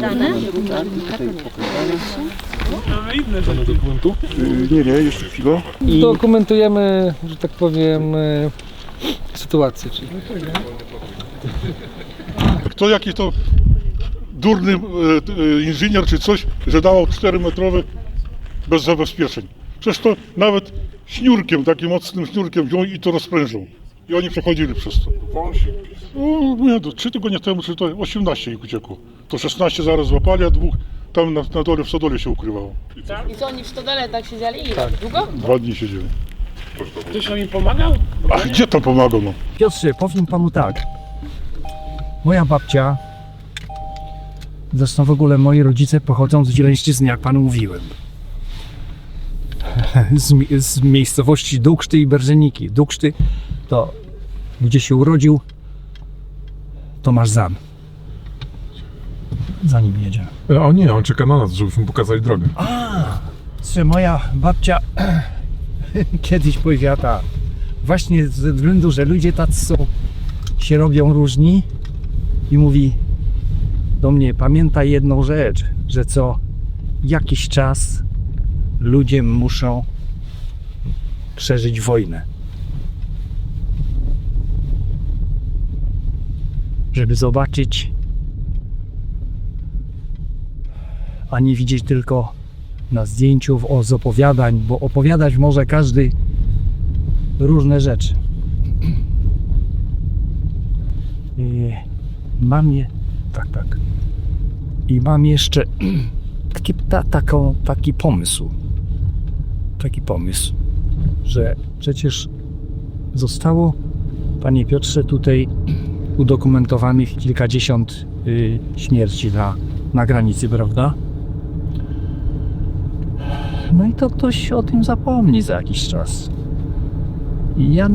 podane? Y, Nie, nie, jeszcze chwilę. I dokumentujemy, że tak powiem, e, sytuację. Czyli Kto jakiś to durny e, inżynier czy coś, że dawał 4-metrowy bez zabezpieczeń. Przecież to nawet śniurkiem, takim mocnym śniurkiem wziął i to rozprężył. I oni przechodzili przez to. No, nie, to 3 tygodnie temu, czy to 18 ich uciekło. To 16 zaraz złapali, a dwóch tam na, na dole w Sodole się ukrywało. I co oni w stodole tak siedzieli? Ile? Długo? Dwa dni siedzieli. Ktoś nam im pomagał? A gdzie tam pomagał no? Piotrze, powiem panu tak. Moja babcia, zresztą w ogóle moi rodzice pochodzą z Wileńszczyzny, jak panu mówiłem. Z, mi- z miejscowości Dukszty i Berżeniki. Dukszty to, gdzie się urodził Tomasz Zan. Za nim jedzie. E, O nie, on czeka na nas, żebyśmy pokazali drogę. Czy moja babcia kiedyś powiedziała tak, właśnie ze względu, że ludzie tacy są, się robią różni i mówi do mnie, pamiętaj jedną rzecz, że co jakiś czas ludzie muszą przeżyć wojnę. Żeby zobaczyć, a nie widzieć tylko na zdjęciu o, z opowiadań, bo opowiadać może każdy różne rzeczy. I mam je, tak, tak. I mam jeszcze taki, ta, taką, taki pomysł. Taki pomysł, że przecież zostało, panie Piotrze, tutaj udokumentowanych kilkadziesiąt y, śmierci na, na granicy, prawda? No i to ktoś o tym zapomni za jakiś czas. I ja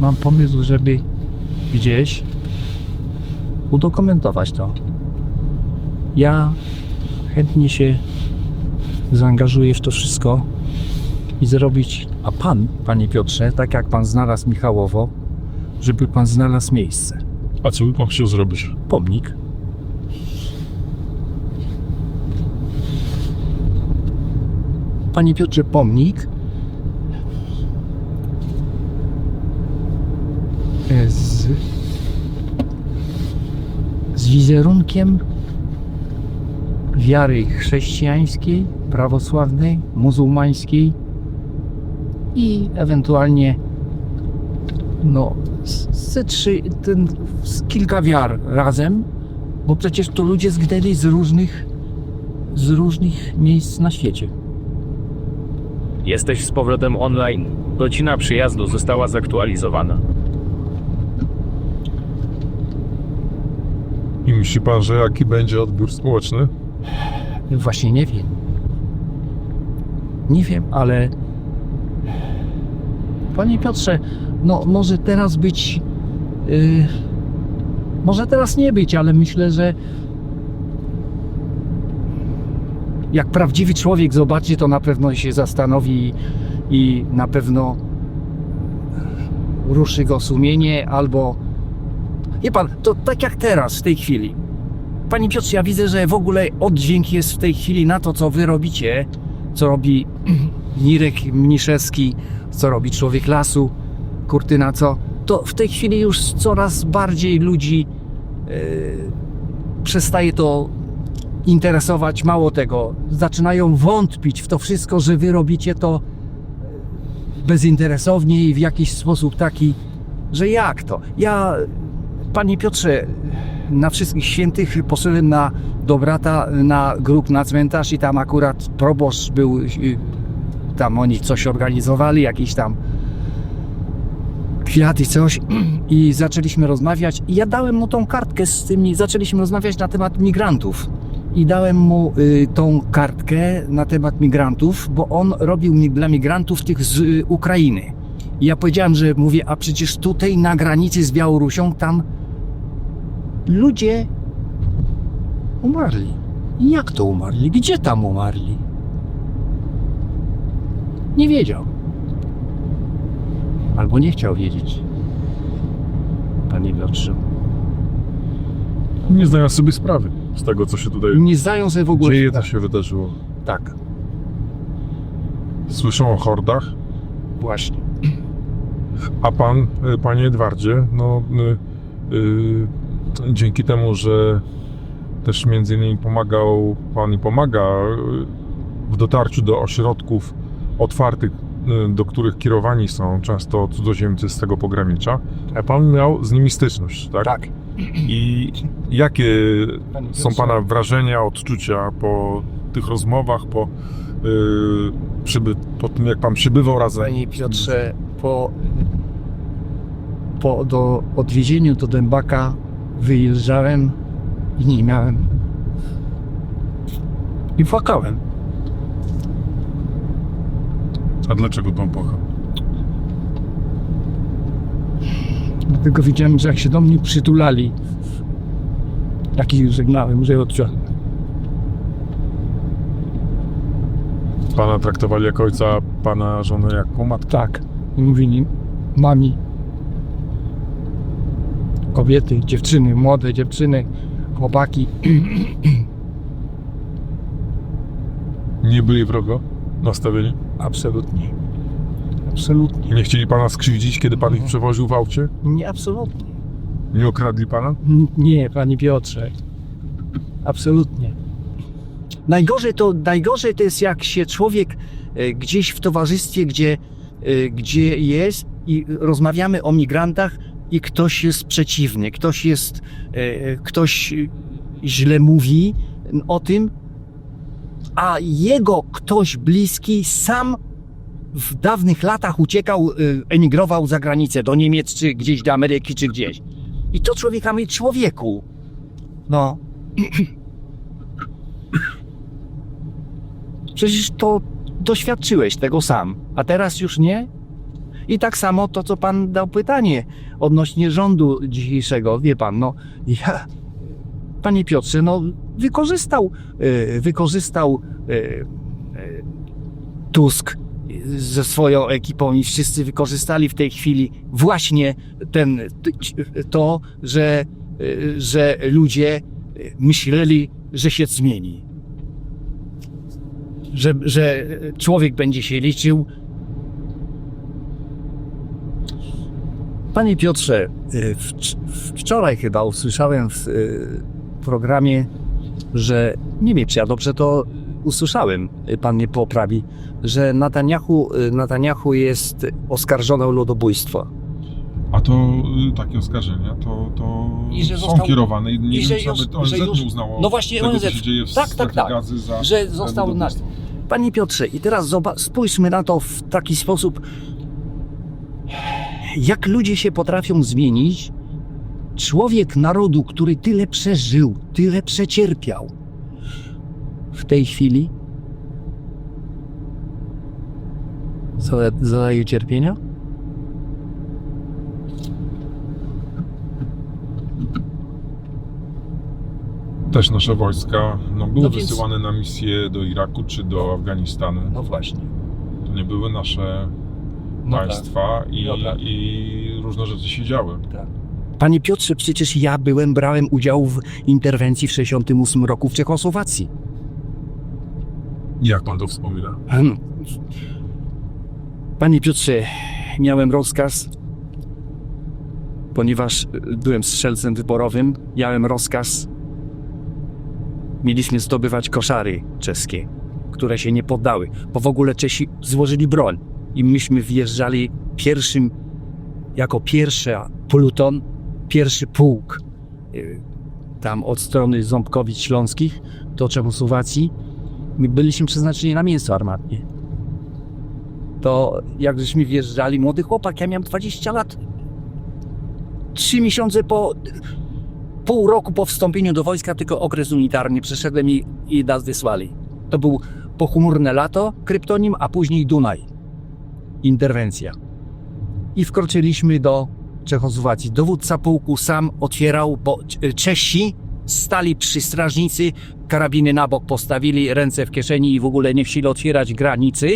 mam pomysł, żeby gdzieś udokumentować to. Ja chętnie się zaangażuję w to wszystko i zrobić, a pan, panie Piotrze, tak jak pan znalazł Michałowo, żeby pan znalazł miejsce. A co by pan chciał zrobić? Pomnik. Panie Piotrze, pomnik z, z wizerunkiem wiary chrześcijańskiej, prawosławnej, muzułmańskiej i ewentualnie no, z, z trzy, ten, z kilka wiar razem, bo przecież to ludzie zgnęli z różnych, z różnych miejsc na świecie. Jesteś z powrotem online. Godzina przyjazdu została zaktualizowana. I myśli pan, że jaki będzie odbiór społeczny? Właśnie nie wiem. Nie wiem, ale Panie Piotrze, no może teraz być, yy, może teraz nie być, ale myślę, że jak prawdziwy człowiek zobaczy, to na pewno się zastanowi i na pewno ruszy go sumienie albo... Wie pan, to tak jak teraz, w tej chwili. Panie Piotrze, ja widzę, że w ogóle oddźwięk jest w tej chwili na to, co wy robicie, co robi Nirek Mniszewski, co robi Człowiek Lasu, Kurtyna, co, to w tej chwili już coraz bardziej ludzi yy, przestaje to interesować. Mało tego, zaczynają wątpić w to wszystko, że wy robicie to bezinteresownie i w jakiś sposób taki, że jak to? Ja, panie Piotrze, na wszystkich świętych poszedłem na do brata na grób na cmentarz i tam akurat proboszcz był, y, tam oni coś organizowali, jakiś tam kwiat i coś i zaczęliśmy rozmawiać i ja dałem mu tą kartkę z tymi, zaczęliśmy rozmawiać na temat migrantów i dałem mu y, tą kartkę na temat migrantów, bo on robił mi dla migrantów tych z y, Ukrainy. I ja powiedziałem, że mówię, a przecież tutaj na granicy z Białorusią tam ludzie umarli. Jak to umarli? Gdzie tam umarli? Nie wiedział. Albo nie chciał wiedzieć. Panie Piotrze. Nie zdają sobie sprawy. Z tego, co się tutaj Nie zdają sobie w ogóle... dzieje, co się wydarzyło. Tak, Słyszą o hordach, właśnie. a pan, y, panie Edwardzie, no y, y, dzięki temu, że też między innymi pomagał, pan i pomaga y, w dotarciu do ośrodków otwartych, do których kierowani są często cudzoziemcy z tego pograniczia, a pan miał z nimi styczność, tak? Tak. I jakie są Pana wrażenia, odczucia po tych rozmowach, po, yy, przyby, po tym, jak Pan przybywał razem? Panie Piotrze, po, po do odwiezieniu do Dębaka wyjeżdżałem i nie miałem. I płakałem. A dlaczego płakał? Dlatego widziałem, że jak się do mnie przytulali, jak ich żegnałem, że odciąłem. Pana traktowali jako ojca, Pana żonę jako matkę. Tak. Mówili, mami, kobiety, dziewczyny, młode dziewczyny, chłopaki. Nie byli wrogo nastawieni? Absolutnie. Absolutnie. Nie chcieli Pana skrzywdzić, kiedy Pan ich przewoził w aucie? Nie, absolutnie. Nie okradli Pana? N- Nie, panie Piotrze. Absolutnie. Najgorzej to, najgorzej to jest, jak się człowiek e, gdzieś w towarzystwie, gdzie, e, gdzie jest i rozmawiamy o migrantach i ktoś jest przeciwny, ktoś jest, e, ktoś źle mówi o tym, a jego ktoś bliski sam w dawnych latach uciekał, e, emigrował za granicę, do Niemiec, czy gdzieś do Ameryki, czy gdzieś. I to człowieka mi człowieku. No. Przecież to doświadczyłeś tego sam, a teraz już nie? I tak samo to, co pan dał pytanie odnośnie rządu dzisiejszego. Wie pan, no ja, panie Piotrze, no wykorzystał, e, wykorzystał e, e, Tusk ze swoją ekipą i wszyscy wykorzystali w tej chwili właśnie ten, to, że, że ludzie myśleli, że się zmieni. Że, że człowiek będzie się liczył. Panie Piotrze, wczoraj chyba usłyszałem w y, programie, że nie wiem, czy ja dobrze to usłyszałem, pan mnie poprawi, że Netanyahu, Netanyahu jest oskarżony o ludobójstwo. A to y, takie oskarżenia, to, to I że są został- kierowane i nie i wiem, że czy nawet ONZ że już- nie uznało no właśnie tego, ONZ. co się dzieje w Tak, tak, strefie tak. gazy za że został ludobójstwo. Panie Piotrze, i teraz zoba- spójrzmy na to w taki sposób, jak ludzie się potrafią zmienić. Człowiek narodu, który tyle przeżył, tyle przecierpiał, w tej chwili zada- zadaje cierpienia? Też nasze wojska no, były No więc- wysyłane na misje do Iraku czy do Afganistanu. No właśnie. To nie były nasze No tak. państwa i, No tak. i różne rzeczy się działy. Panie Piotrze, przecież ja byłem, brałem udział w interwencji w 68 roku w Czechosłowacji. Jak pan to wspomina? Hmm. Panie Piotrze, miałem rozkaz, ponieważ y, byłem strzelcem wyborowym, miałem rozkaz. Mieliśmy zdobywać koszary czeskie, które się nie poddały, bo w ogóle Czesi złożyli broń i myśmy wjeżdżali pierwszym, jako pierwszy pluton, pierwszy pułk y, tam od strony Ząbkowic Śląskich do Czechosłowacji. My byliśmy przeznaczeni na mięso armatnie to jak żeśmy wjeżdżali, młody chłopak, ja miałem 20 lat, trzy miesiące po, pół roku po wstąpieniu do wojska, tylko okres unitarny przeszedłem i, i nas wysłali. To był pochmurne lato, kryptonim, a później Dunaj. Interwencja. I wkroczyliśmy do Czechosłowacji. Dowódca pułku sam otwierał, bo C- Czesi stali przy strażnicy, karabiny na bok postawili, ręce w kieszeni i w ogóle nie chcieli otwierać granicy,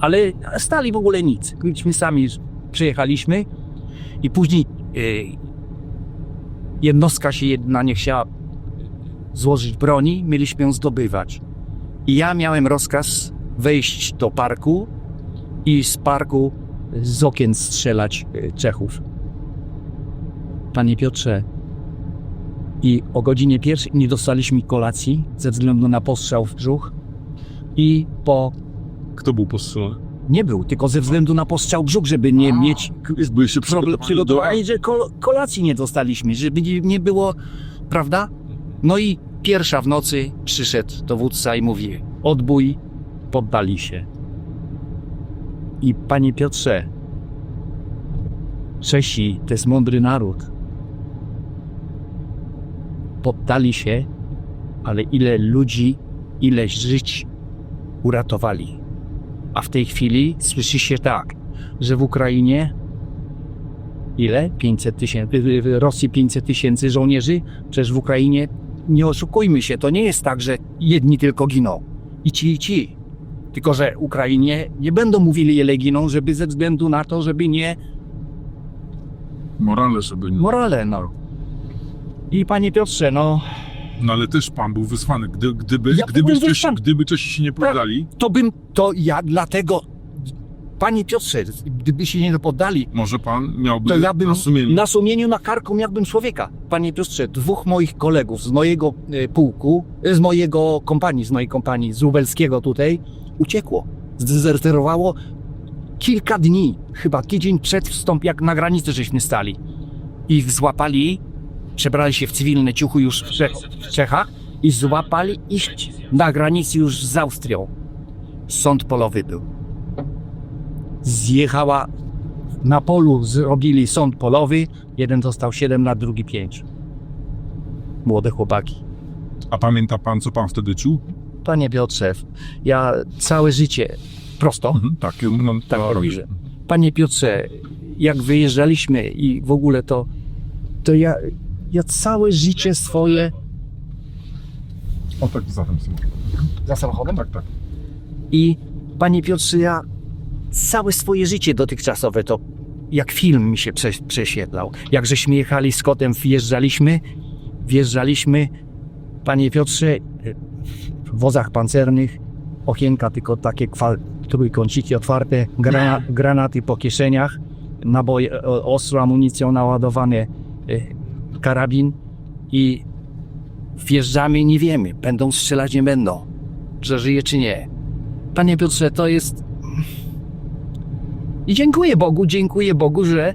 ale stali w ogóle nic. Myśmy sami przyjechaliśmy i później e, jednostka się jedna nie chciała złożyć broni, mieliśmy ją zdobywać. I ja miałem rozkaz wejść do parku i z parku z okien strzelać y, Czechów. Panie Piotrze, i o godzinie pierwszej nie dostaliśmy kolacji ze względu na postrzał w brzuch i po Kto był postrzelony? nie był, tylko ze względu na postrzał w brzuch, żeby nie mieć Byliście problem przygotowani, że kol- kolacji nie dostaliśmy, żeby nie, nie było, prawda? No i pierwsza w nocy przyszedł dowódca i mówi, odbój, poddali się. I panie Piotrze, Czesi to jest mądry naród. Poddali się, ale ile ludzi, ile żyć uratowali. A w tej chwili słyszy się tak, że w Ukrainie ile? 500 tysięcy, w Rosji 500 tysięcy żołnierzy? Przecież w Ukrainie, nie oszukujmy się, to nie jest tak, że jedni tylko giną. I ci, i ci. Tylko, że Ukrainie nie będą mówili, ile giną, żeby ze względu na to, żeby nie Morale, żeby nie... morale, no. I panie Piotrze, no, No ale też pan był wysłany. Gdy, gdyby, Ja gdyby, wysłany. gdyby Czesi się nie poddali, to bym, to ja dlatego, panie Piotrze, gdyby się nie poddali, może pan miałby to ja bym na sumieniu. na sumieniu, na karku miałbym człowieka. Panie Piotrze, dwóch moich kolegów z mojego e, pułku, e, z mojego kompanii, z mojej kompanii, z Lubelskiego tutaj, uciekło. Zdezerterowało kilka dni, chyba tydzień przed wstąp, jak na granicy żeśmy stali. Ich złapali, przebrali się w cywilne ciuchy już w, Cze- w Czechach i złapali ich na granicy już z Austrią. Sąd polowy był. Zjechała na polu zrobili sąd polowy. Jeden dostał 7 lat, drugi 5. Młode chłopaki. A pamięta pan, co pan wtedy czuł? Panie Piotrze, ja całe życie prosto. Mhm, tak, no, Tak robię. Panie Piotrze, jak wyjeżdżaliśmy i w ogóle to, to ja, ja całe życie swoje O tak, za tym są. za samochodem Tak, tak. i panie Piotrze, ja całe swoje życie dotychczasowe to jak film mi się prze, prześwietlał. Jak żeśmy jechali z kotem, wjeżdżaliśmy, wjeżdżaliśmy, panie Piotrze, w wozach pancernych, okienka tylko takie kwal, trójkąciki otwarte, grana, granaty po kieszeniach, naboje, o- ostro amunicją naładowane, y, karabin i wjeżdżamy i nie wiemy, będą strzelać, nie będą, że żyje czy nie. Panie Piotrze, to jest. I dziękuję Bogu, dziękuję Bogu, że,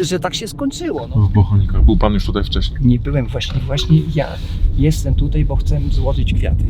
że tak się skończyło. No. W Bochonikach. Był pan już tutaj wcześniej. Nie byłem właśnie, właśnie ja jestem tutaj, bo chcę złożyć kwiaty.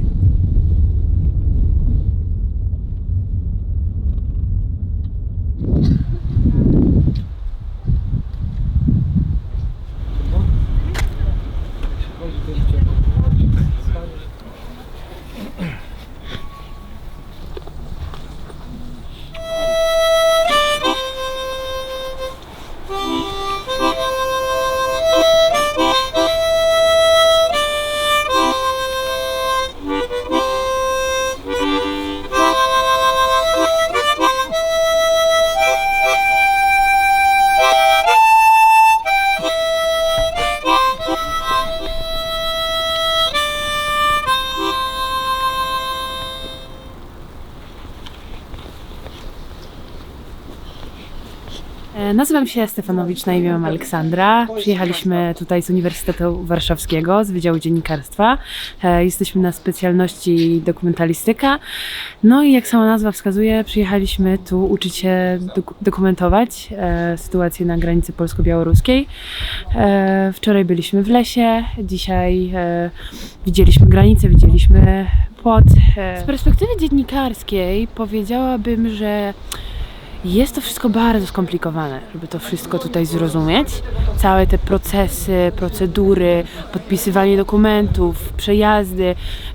Nazywam się Stefanowicz, na imię mam Aleksandra. Przyjechaliśmy tutaj z Uniwersytetu Warszawskiego, z Wydziału Dziennikarstwa. E, Jesteśmy na specjalności dokumentalistyka. No i jak sama nazwa wskazuje, przyjechaliśmy tu uczyć się dok- dokumentować e, sytuację na granicy polsko-białoruskiej. E, wczoraj byliśmy w lesie, dzisiaj widzieliśmy granicę, widzieliśmy płot. Z perspektywy dziennikarskiej powiedziałabym, że jest to wszystko bardzo skomplikowane, żeby to wszystko tutaj zrozumieć. Całe te procesy, procedury, podpisywanie dokumentów, przejazdy.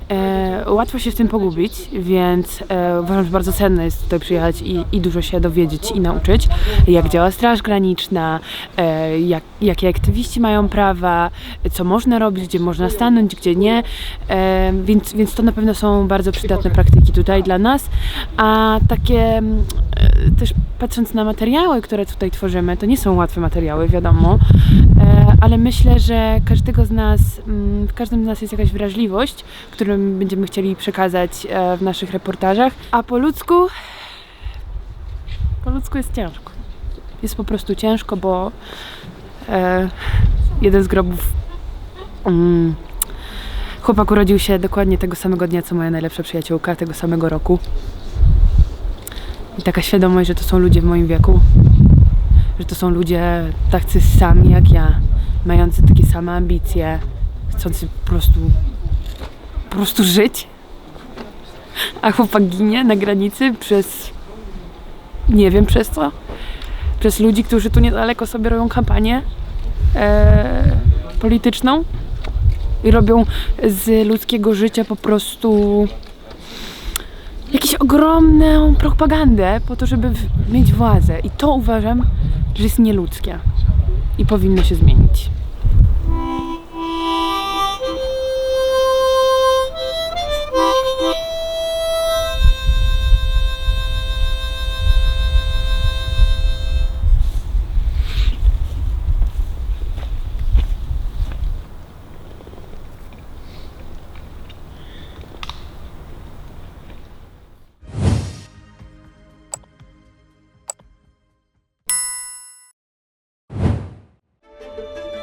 E, łatwo się w tym pogubić, więc e, uważam, że bardzo cenne jest tutaj przyjechać i, i dużo się dowiedzieć i nauczyć, jak działa Straż Graniczna, e, jak, jakie aktywiści mają prawa, co można robić, gdzie można stanąć, gdzie nie. E, więc, więc to na pewno są bardzo przydatne praktyki tutaj dla nas. A takie mm, e, też patrząc na materiały, które tutaj tworzymy, to nie są łatwe materiały, wiadomo, e, ale myślę, że każdego z nas, mm, w każdym z nas jest jakaś wrażliwość, którą będziemy chcieli przekazać e, w naszych reportażach, a po ludzku, po ludzku jest ciężko. Jest po prostu ciężko, bo e, jeden z grobów mm, chłopak urodził się dokładnie tego samego dnia, co moja najlepsza przyjaciółka, tego samego roku. I taka świadomość, że to są ludzie w moim wieku, że to są ludzie tacy sami jak ja, mający takie same ambicje, chcący po prostu, po prostu żyć. A chłopak ginie na granicy przez, nie wiem przez co, przez ludzi, którzy tu niedaleko sobie robią kampanię e, polityczną i robią z ludzkiego życia po prostu ogromną propagandę po to, żeby mieć władzę. I to uważam, że jest nieludzkie i powinno się zmienić.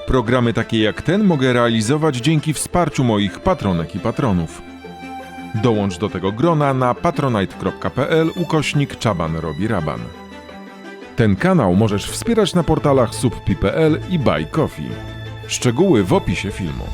Programy takie jak ten mogę realizować dzięki wsparciu moich patronek i patronów. Dołącz do tego grona na patronite.pl ukośnik Czaban robi raban. Ten kanał możesz wspierać na portalach subpi.pl i Buy Coffee. Szczegóły w opisie filmu.